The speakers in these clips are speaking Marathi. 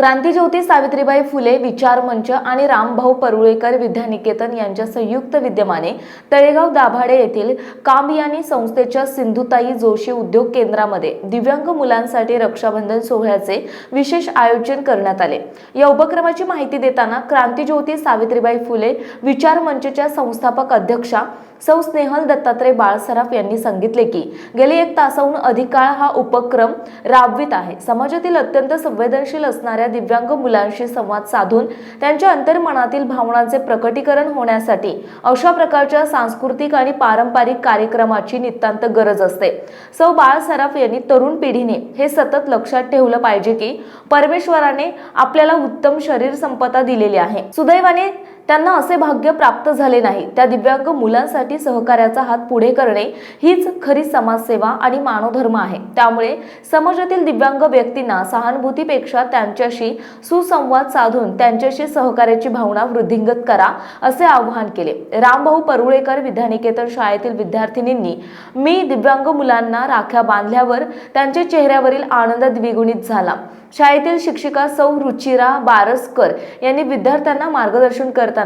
क्रांतीज्योती सावित्रीबाई फुले विचार मंच आणि रामभाऊ परुळेकर विद्यानिकेतन यांच्या संयुक्त विद्यमाने तळेगाव दाभाडे येथील कामयानी संस्थेच्या सिंधुताई जोशी उद्योग केंद्रामध्ये दिव्यांग मुलांसाठी रक्षाबंधन सोहळ्याचे विशेष आयोजन करण्यात आले. या उपक्रमाची माहिती देताना क्रांतीज्योती सावित्रीबाई फुले विचार मंचच्या संस्थापक अध्यक्षा सौ स्नेहल दत्तात्रय बाळसराफ यांनी सांगितले की गेले एक तासाहून अधिक काळ हा उपक्रम राबवित आहे. समाजातील अत्यंत संवेदनशील असणाऱ्या दिव्यांग मुलांशी संवाद साधून त्यांच्या अंतर्मनातील भावनांचे प्रकटीकरण होण्यासाठी अशा प्रकारच्या सांस्कृतिक आणि पारंपरिक कार्यक्रमाची नितांत गरज असते. सौ बाळसराफ यांनी तरुण पिढीने हे सतत लक्षात ठेवलं पाहिजे की परमेश्वराने आपल्याला उत्तम शरीर संपदा दिलेली आहे. सुदैवाने त्यांना असे भाग्य प्राप्त झाले नाही. त्या दिव्यांग मुलांसाठी सहकार्याचा हात पुढे करणे हीच खरी समाजसेवा आणि मानवधर्म आहे. त्यामुळे समाजातील दिव्यांग व्यक्तींना सहानुभूतीपेक्षा त्यांच्याशी सुसंवाद साधून त्यांच्याशी सहकार्याची भावना वृद्धिंगत करा असे आवाहन केले. रामभाऊ परुळेकर विद्यानिकेतन शाळेतील विद्यार्थिनींनी मी दिव्यांग मुलांना राख्या बांधल्यावर त्यांच्या चेहऱ्यावरील आनंद द्विगुणित झाला. शाळेतील शिक्षिका सौ रुचिरा बारसकर यांनी विद्यार्थ्यांना मार्गदर्शन करताना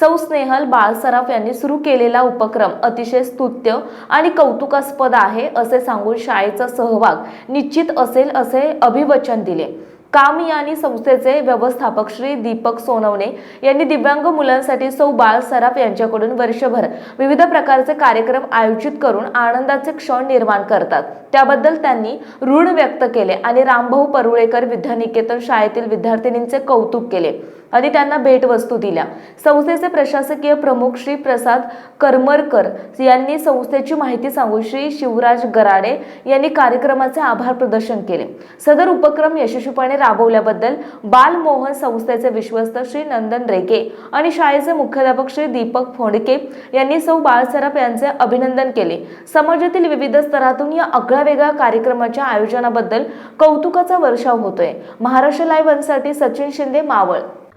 सौ स्नेहल बाळसराफ यांनी सुरू केलेला उपक्रम अतिशय स्तुत्य आणि कौतुकास्पद आहे असे सांगून शाळेचा सहभाग निश्चित असेल असे अभिवचन दिले. काम कामयानी संस्थेचे व्यवस्थापक श्री दीपक सोनवणे यांनी दिव्यांग मुलांसाठी सौ बाळ सराफ यांच्याकडून वर्षभर विविध प्रकारचे कार्यक्रम आयोजित करून आनंदाचे क्षण निर्माण करतात. त्याबद्दल त्यांनी ऋण व्यक्त केले आणि रामभाऊ परुळेकर विद्यानिकेतन शाळेतील विद्यार्थिनींचे कौतुक केले. आणि त्यांना भेटवस्तू दिल्या. संस्थेचे प्रशासकीय प्रमुख श्री प्रसाद करमरकर यांनी संस्थेची माहिती सांगून श्री शिवराज गराडे यांनी कार्यक्रमाचे आभार प्रदर्शन केले. सदर उपक्रम यशस्वीपणे राबवल्याबद्दल बालमोहन संस्थेचे विश्वस्त श्री नंदन रेगे आणि शाळेचे मुख्याध्यापक श्री दीपक फोंडके यांनी सौ बाळसराफ यांचे अभिनंदन केले. समाजातील विविध स्तरातून या आगळ्यावेगळ्या कार्यक्रमाच्या आयोजनाबद्दल कौतुकाचा वर्षाव होतोय. महाराष्ट्र लाईव्हसाठी सचिन शिंदे मावळ.